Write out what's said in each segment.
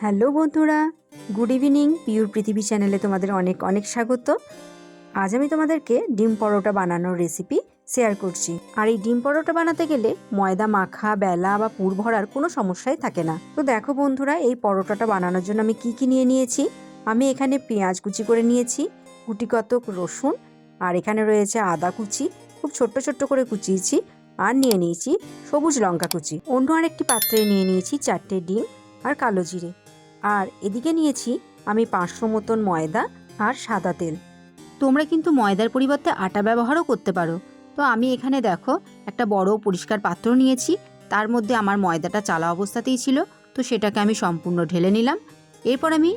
Hello বন্ধুরা, good evening, pure পৃথিবী চ্যানেলে তোমাদের অনেক অনেক স্বাগত। আজ আমি তোমাদেরকে ডিম পরোটা বানানোর রেসিপি শেয়ার করছি। আর এই ডিম পরোটা বানাতে গেলে ময়দা মাখা, বেলা বা পুর ভরার কোনো সমস্যাই থাকে না। তো দেখো বন্ধুরা, এই পরোটাটা বানানোর জন্য আমি কি কি নিয়ে নিয়েছি? আমি এখানে পেঁয়াজ কুচি করে নিয়েছি, কুটি কতক রসুন, আর এখানে রয়েছে আদা কুচি, খুব ছোট্ট ছোট্ট করে কুচিয়েছি, আর নিয়ে নিয়েছি সবুজ লঙ্কা কুচি। অন্য আরেকটি পাত্রে নিয়ে নিয়েছি চারটে ডিম আর কালো জিরে। আর এদিকে নিয়েছি আমি পাঁচশো মতন ময়দা আর সাদা তেল। তোমরা কিন্তু ময়দার পরিবর্তে আটা ব্যবহারও করতে পারো। তো আমি এখানে দেখো, একটা বড় পরিষ্কার পাত্র নিয়েছি। তার মধ্যে আমার ময়দাটা চালা অবস্থাতেই ছিল। তো সেটাকে আমি সম্পূর্ণ ঢেলে নিলাম। এরপর আমি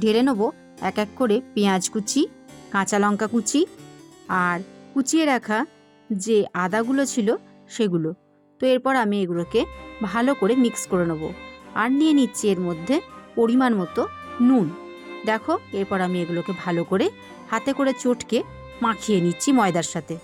ঢেলে নেব এক এক করে পেঁয়াজ কুচি, কাঁচা লঙ্কা কুচি আর কুচিয়ে রাখা যে আদাগুলো ছিল সেগুলো। তো এরপর আমি এগুলোকে ভালো করে মিক্স করে নেব। আর নিয়ে নিচ্ছি এর মধ্যে পরিমাণ মতো নুন। দেখো, এরপর আমি এগুলোকে ভালো করে হাতে করে চটকে মাখিয়ে নিচ্ছি ময়দার সাথে।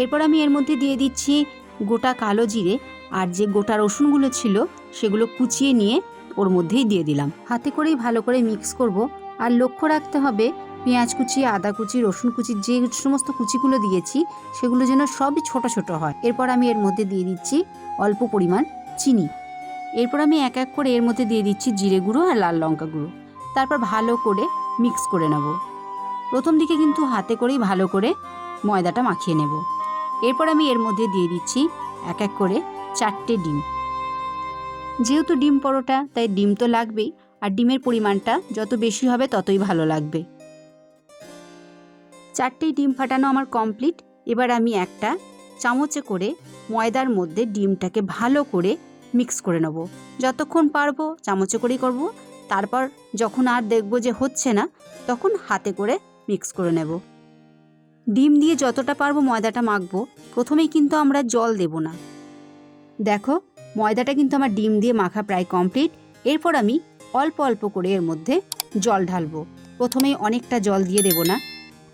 এরপর আমি এর মধ্যে দিয়ে দিচ্ছি গোটা কালো জিরে আর যে গোটা রসুনগুলো ছিল, সেগুলো কুচিয়ে নিয়ে ওর মধ্যেই দিয়ে দিলাম। হাতে করেই ভালো করে মিক্স করব। আর লক্ষ্য রাখতে হবে, পেঁয়াজ কুচি, আদা কুচি, রসুন কুচি, যে সমস্ত কুচিগুলো দিয়েছি, সেগুলো যেন সবই ছোট ছোট হয়। এরপর আমি এর মধ্যে দিয়ে দিচ্ছি অল্প পরিমাণ চিনি। এরপর আমি এক এক করে এর মধ্যে দিয়ে দিচ্ছি জিরে গুঁড়ো আর লাল লঙ্কা গুঁড়ো। তারপর ভালো করে মিক্স করে নেব। প্রথম দিকে কিন্তু হাতে করেই ভালো করে ময়দাটা মাখিয়ে নেব। এরপর আমি এর মধ্যে দিয়ে দিচ্ছি এক এক করে চারটে ডিম। যেহেতু ডিম পরোটা, তাই ডিম তো লাগবেই, আর ডিমের পরিমাণটা যত বেশি হবে ততই ভালো লাগবে। চারটেই ডিম ফাটানো আমার কমপ্লিট। এবার আমি একটা চামচে করে ময়দার মধ্যে ডিমটাকে ভালো করে মিক্স করে নেব। যতক্ষণ পারব চামচে করেই করব। তারপর যখন আর দেখব যে হচ্ছে না, তখন হাতে করে মিক্স করে নেব। ডিম দিয়ে যতটা পারব ময়দাটা মাখবো। প্রথমেই কিন্তু আমরা জল দেব না। দেখো, ময়দাটা কিন্তু আমার ডিম দিয়ে মাখা প্রায় কমপ্লিট। এরপর আমি অল্প অল্প করে এর মধ্যে জল ঢালবো। প্রথমেই অনেকটা জল দিয়ে দেব না।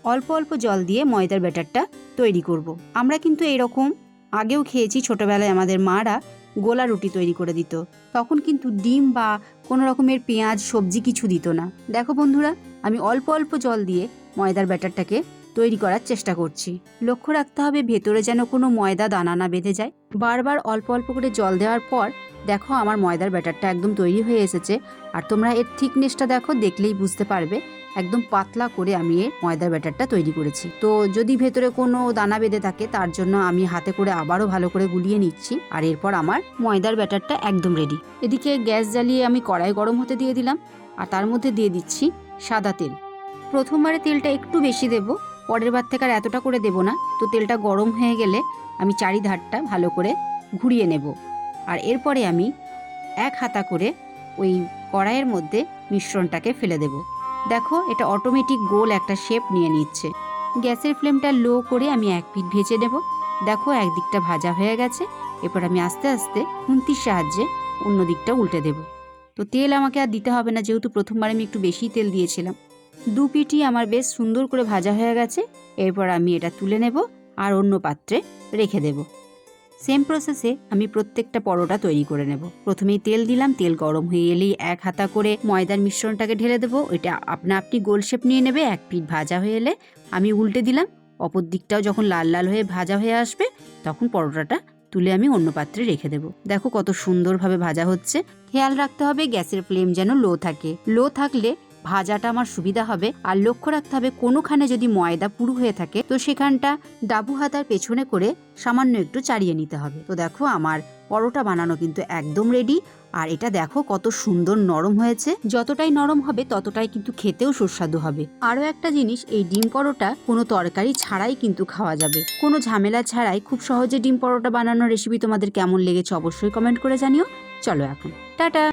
অল্প অল্প জল দিয়ে ময়দার ব্যাটারটা তৈরি করব। আমরা কিন্তু এরকম আগেও খেয়েছি ছোটোবেলায় আমাদের মারা। গোলা রুটি তৈরি করে দিত। তখন কিন্তু ডিম বা কোনো রকমের পেঁয়াজ, সবজি কিছু দিত না। দেখো বন্ধুরা, আমি অল্প অল্প জল দিয়ে ময়দার ব্যাটারটাকে তৈরি করার চেষ্টা করছি। লক্ষ্য রাখতে হবে ভেতরে যেন কোনো ময়দা, দানা না বেঁধে যায়। বারবার অল্প অল্প করে জল দেওয়ার পর দেখো আমার ময়দার ব্যাটারটা একদম তৈরি হয়ে এসেছে। আর তোমরা এর থিকনেসটা দেখো, দেখলেই বুঝতে পারবে একদম পাতলা করে আমি এর ময়দার ব্যাটারটা তৈরি করেছি। তো যদি ভেতরে কোনো দানা বেঁধে থাকে, তার জন্য আমি হাতে করে আবারও ভালো করে গুলিয়ে নিচ্ছি আর এরপর আমার ময়দার ব্যাটারটা একদম রেডি এদিকে গ্যাস জ্বালিয়ে আমি কড়াই গরম হতে দিয়ে দিলাম আর তার মধ্যে দিয়ে দিচ্ছি সাদা তেল। প্রথমবারে তেলটা একটু বেশি দেব, পরের বার থেকে আর এতটা করে দেব না। তো তেলটা গরম হয়ে গেলে আমি চারিধারটা ভালো করে ঘুরিয়ে নেব। আর এরপরে আমি এক হাতা করে ওই কড়াইয়ের মধ্যে মিশ্রণটাকে ফেলে দেব। দেখো, এটা অটোমেটিক গোল একটা শেপ নিয়ে নিচ্ছে। গ্যাসের ফ্লেমটা লো করে আমি এক পিঠ ভেজে নেব। দেখো, একদিকটা ভাজা হয়ে গেছে। এরপর আমি আস্তে আস্তে খুন্তির সাহায্যে অন্য দিকটা উল্টে দেব। তো তেল আমাকে আর দিতে হবে না, যেহেতু প্রথমবার আমি একটু বেশি তেল দিয়েছিলাম। দু পিঠই আমার বেশ সুন্দর করে ভাজা হয়ে গেছে। এরপর আমি এটা তুলে নেব আর অন্য পাত্রে রেখে দেব। সেম প্রসেসে আমি প্রত্যেকটা পরোটা তৈরি করে নেব। প্রথমেই তেল দিলাম, তেল গরম হয়ে এলেই এক হাতা করে ময়দার মিশ্রণটাকে ঢেলে দেবো। এটা আপনা আপনি গোল শেপ নিয়ে নেবে, এক পিঠ ভাজা হয়ে এলে আমি উল্টে দিলাম। অপর দিকটাও যখন লাল লাল হয়ে ভাজা হয়ে আসবে, তখন পরোটাটা তুলে আমি অন্য পাত্রে রেখে দেবো। দেখো কত সুন্দরভাবে ভাজা হচ্ছে। খেয়াল রাখতে হবে গ্যাসের ফ্লেম যেন লো থাকে। লো থাকলে ভাজাটা আমার সুবিধা হবে। আর লক্ষ্য রাখতে হবে, কোনোখানে যদি ময়দা পুরু হয়ে থাকে, তো সেখানটা ডাবু হাতার পেছনে করে সামান্য একটু চাড়িয়ে নিতে হবে। তো দেখো, আমার পরোটা বানানো কিন্তু একদম রেডি আর এটা দেখো, কত সুন্দর নরম হয়েছে। যতটাই নরম হবে, ততটাই কিন্তু খেতেও সুস্বাদু হবে। আরও একটা জিনিস, এই ডিম পরোটা কোনো তরকারি ছাড়াই কিন্তু খাওয়া যাবে। কোনো ঝামেলা ছাড়াই খুব সহজে ডিম পরোটা বানানোর রেসিপি তোমাদের কেমন লেগেছে অবশ্যই কমেন্ট করে জানিও। চলো এখন। টাটা!